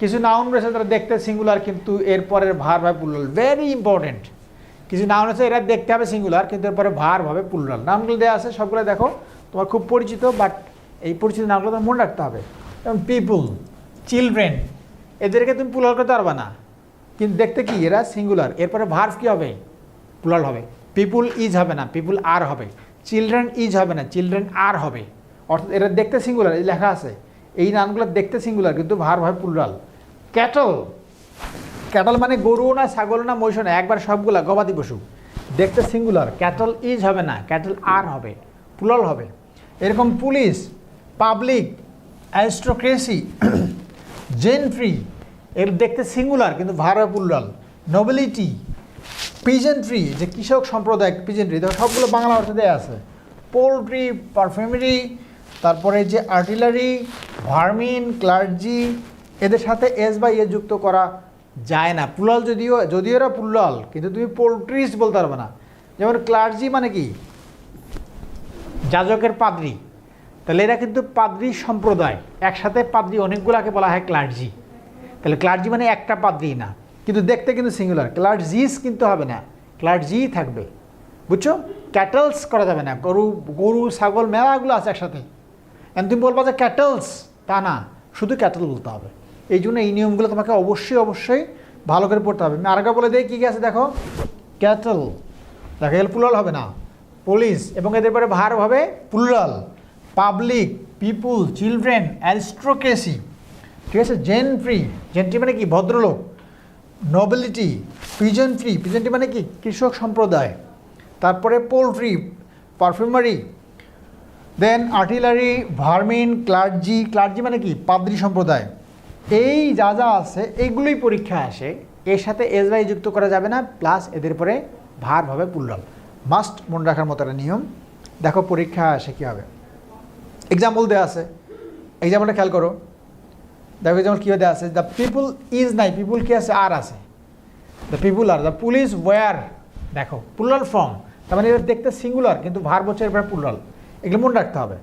কিছু নাউন রয়েছে তারা দেখতে সিঙ্গুলার কিন্তু এরপরের ভার ভাবে প্লুরাল ভেরি ইম্পর্টেন্ট কিছু নাউন আছে এরা দেখতে হবে সিঙ্গুলার কিন্তু এরপরে ভার ভাবে প্লুরাল নামগুলো দেওয়া আছে, সবগুলো দেখো, তোমার খুব পরিচিত বাট এই পরিচিত নামগুলো তোমার মনে রাখতে হবে। যেমন পিপুল চিলড্রেন এদেরকে তুমি প্লুরাল করতে পারবে না। কিন্তু দেখতে কি, এরা সিঙ্গুলার এরপরে ভার্ভ কী হবে? প্লুরাল হবে। পিপুল ইজ হবে না পিপুল আর হবে। চিলড্রেন ইজ হবে না চিলড্রেন আর হবে। অর্থাৎ এরা দেখতে সিঙ্গুলার এই লেখা আছে। এই নামগুলো দেখতে সিঙ্গুলার কিন্তু ভার হয় প্লুরাল ক্যাটল ক্যাটল মানে গরু না ছাগল না মহিষ না, একবার সবগুলা, গবাদি পশু। দেখতে সিঙ্গুলার ক্যাটল ইজ হবে না ক্যাটল আর হবে পুলল হবে। এরকম পুলিশ পাবলিক অ্যারিস্টোক্রেসি জেন্ট্রি এর দেখতে সিঙ্গুলার কিন্তু ভার হয় প্লুরাল নোবেলিটি পিজেন্ট্রি যে কৃষক সম্প্রদায় পিজেন্ট্রি দেখো সবগুলো বাংলা অর্থে দেওয়া আছে। পোলট্রি পারফিউমারি তারপরে যে আর্টিলারি ভার্মিন ক্লার্জি এদের সাথে এস বা ইয়ে যুক্ত করা যায় না। পুলাল যদিও যদিও এরা পুলাল কিন্তু তুমি পোলট্রিস বলতে পারবে না। যেমন ক্লার্জি মানে কি? যাজকের পাদ্রি। তাহলে এরা কিন্তু পাদ্রি সম্প্রদায়। একসাথে পাদ্রি অনেকগুলাকে বলা হয় ক্লার্জি তাহলে ক্লার্জি মানে একটা পাদ্রি না। কিন্তু দেখতে কিন্তু সিঙ্গুলার ক্লার্জিস কিন্তু হবে না। ক্লার্জি থাকবে। বুঝছ? ক্যাটলস করা যাবে না। গরু গরু, ছাগল, মেলাগুলো আছে একসাথে। তুমি বলবা যে ক্যাটলস তা না। শুধু ক্যাটল বলতে হবে। এই জন্য এই নিয়মগুলো তোমাকে অবশ্যই অবশ্যই ভালো করে পড়তে হবে। আরেকবার বলে দিই, কী কী আছে দেখো? ক্যাটল দেখো এল হবে না। পুলিশ এবং এদের পরে ভার হবে plural public people children aristocracy ঠিক আছে? জেন্ট্রি জেন্ট্রি মানে কি? ভদ্রলোক। নোবেলিটি পিজেন্ট্রি পিজেন্ট্রি মানে কি? কৃষক সম্প্রদায়। তারপরে poultry perfumery then artillery vermin clergy clergy মানে কি? পাদ্রি সম্প্রদায়। এই যা যা আছে এইগুলোই পরীক্ষা আসে। এর সাথে এস বাই যুক্ত করা যাবে না প্লাস এদের পরে ভার হবে পুল্লাল মাস্ট মনে রাখার মতো একটা নিয়ম। দেখো পরীক্ষা আসে কী হবে। এক্সাম্পল দেওয়া আছে। এক্সাম্পলটা খেয়াল করো। দেখো যেমন কীভাবে দেওয়া আছে। দ্য পিপুল ইজ নাই পিপুল কি আছে? আর আছে। The people are the police were দেখো পুলাল ফর্ম তার মানে এটা দেখতে সিঙ্গুলার কিন্তু ভার বছর এবার পুলাল এগুলো মনে রাখতে হবে।